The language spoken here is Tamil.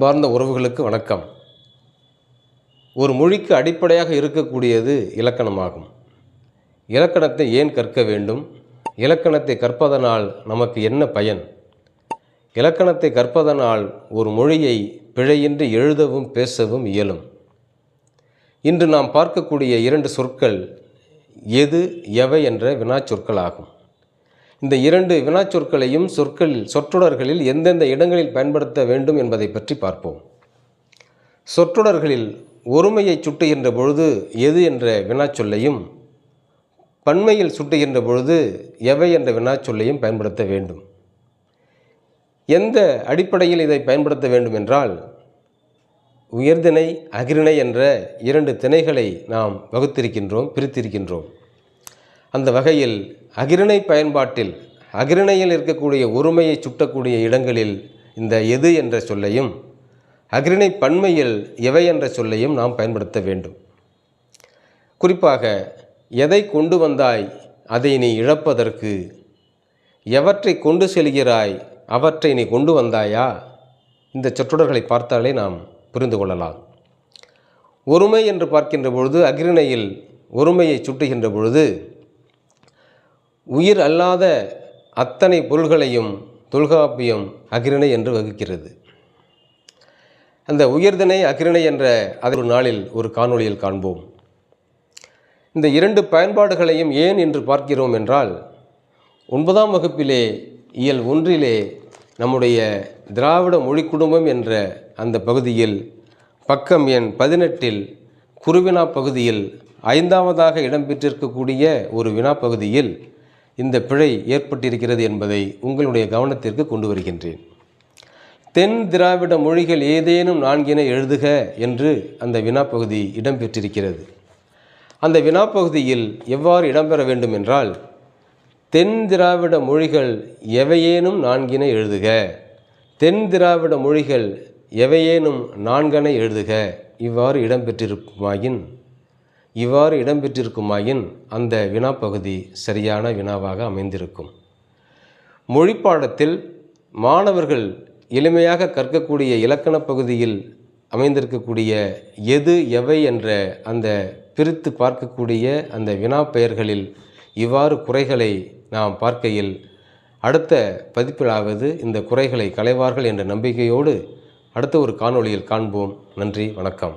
பார்ந்த உறவுகளுக்கு வணக்கம். ஒரு மொழிக்கு அடிப்படையாக இருக்கக்கூடியது இலக்கணமாகும். இலக்கணத்தை ஏன் கற்க வேண்டும்? இலக்கணத்தை கற்பதனால் நமக்கு என்ன பயன்? இலக்கணத்தை கற்பதனால் ஒரு மொழியை பிழையின்றி எழுதவும் பேசவும் இயலும். இன்று நாம் பார்க்கக்கூடிய இரண்டு சொற்கள் எது எவை என்ற வினாச்சொற்கள் ஆகும் இந்த இரண்டு வினாச்சொற்களையும் சொற்களில் சொற்றொடர்களில் எந்தெந்த இடங்களில் பயன்படுத்த வேண்டும் என்பதை பற்றி பார்ப்போம். சொற்றொடர்களில் ஒருமையை சுட்டுகின்ற பொழுது எது என்ற வினாச்சொல்லையும் பன்மையில் சுட்டுகின்ற பொழுது எவை என்ற வினாச்சொல்லையும் பயன்படுத்த வேண்டும். எந்த அடிப்படையில் இதை பயன்படுத்த வேண்டும் என்றால் உயர்திணை அகிரிணை என்ற இரண்டு திணைகளை நாம் வகுத்திருக்கின்றோம் பிரித்திருக்கின்றோம். அந்த வகையில் அகிரணை பயன்பாட்டில் அகிரணையில் இருக்கக்கூடிய ஒருமையை சுட்டக்கூடிய இடங்களில் இந்த எது என்ற சொல்லையும் அகிரணை பன்மையில் எவை என்ற சொல்லையும் நாம் பயன்படுத்த வேண்டும். குறிப்பாக எதை கொண்டு வந்தாய் அதை நீ இழப்பதற்கு எவற்றை கொண்டு செல்கிறாய் அவற்றை நீ கொண்டு வந்தாயா? இந்த சொற்றொடர்களை பார்த்தாலே நாம் புரிந்து கொள்ளலாம். ஒருமை என்று பார்க்கின்ற பொழுது அகிரணையில் ஒருமையை சுட்டுகின்ற பொழுது உயிர் அல்லாத அத்தனை பொருள்களையும் தொல்காப்பியம் அகிரிணை என்று வகுக்கிறது. அந்த உயர்திணை அகிரிணை என்ற அது ஒரு நாளில் ஒரு காணொளியில் காண்போம். இந்த இரண்டு பயன்பாடுகளையும் ஏன் என்று பார்க்கிறோம் என்றால் ஒன்பதாம் வகுப்பிலே இயல் ஒன்றிலே நம்முடைய திராவிட மொழி குடும்பம் என்ற அந்த பகுதியில் பக்கம் எண் பதினெட்டில் குருவினா பகுதியில் ஐந்தாவதாக இடம்பெற்றிருக்கக்கூடிய ஒரு வினா பகுதியில் இந்த பிழை ஏற்பட்டிருக்கிறது என்பதை உங்களுடைய கவனத்திற்கு கொண்டு வருகின்றேன். தென் திராவிட மொழிகள் ஏதேனும் நான்கினை எழுதுக என்று அந்த வினாப்பகுதி இடம்பெற்றிருக்கிறது. அந்த வினாப்பகுதியில் எவ்வாறு இடம்பெற வேண்டும் என்றால் தென் திராவிட மொழிகள் எவையேனும் நான்கினை எழுதுக தென் திராவிட மொழிகள் எவையேனும் நான்கனை எழுதுக இவ்வாறு இடம்பெற்றிருக்குமாயின் இவ்வாறு இடம்பெற்றிருக்குமாயின் அந்த வினாப்பகுதி சரியான வினாவாக அமைந்திருக்கும். மொழிப்பாடத்தில் மாணவர்கள் எளிமையாக கற்கக்கூடிய இலக்கணப் பகுதியில் அமைந்திருக்கக்கூடிய எது எவை என்ற அந்த பிரித்து பார்க்கக்கூடிய அந்த வினா பெயர்களில் இவ்வாறு குறைகளை நாம் பார்க்கையில் அடுத்த பதிப்பிலாவது இந்த குறைகளை களைவார்கள் என்ற நம்பிக்கையோடு அடுத்த ஒரு காணொளியில் காண்போம். நன்றி வணக்கம்.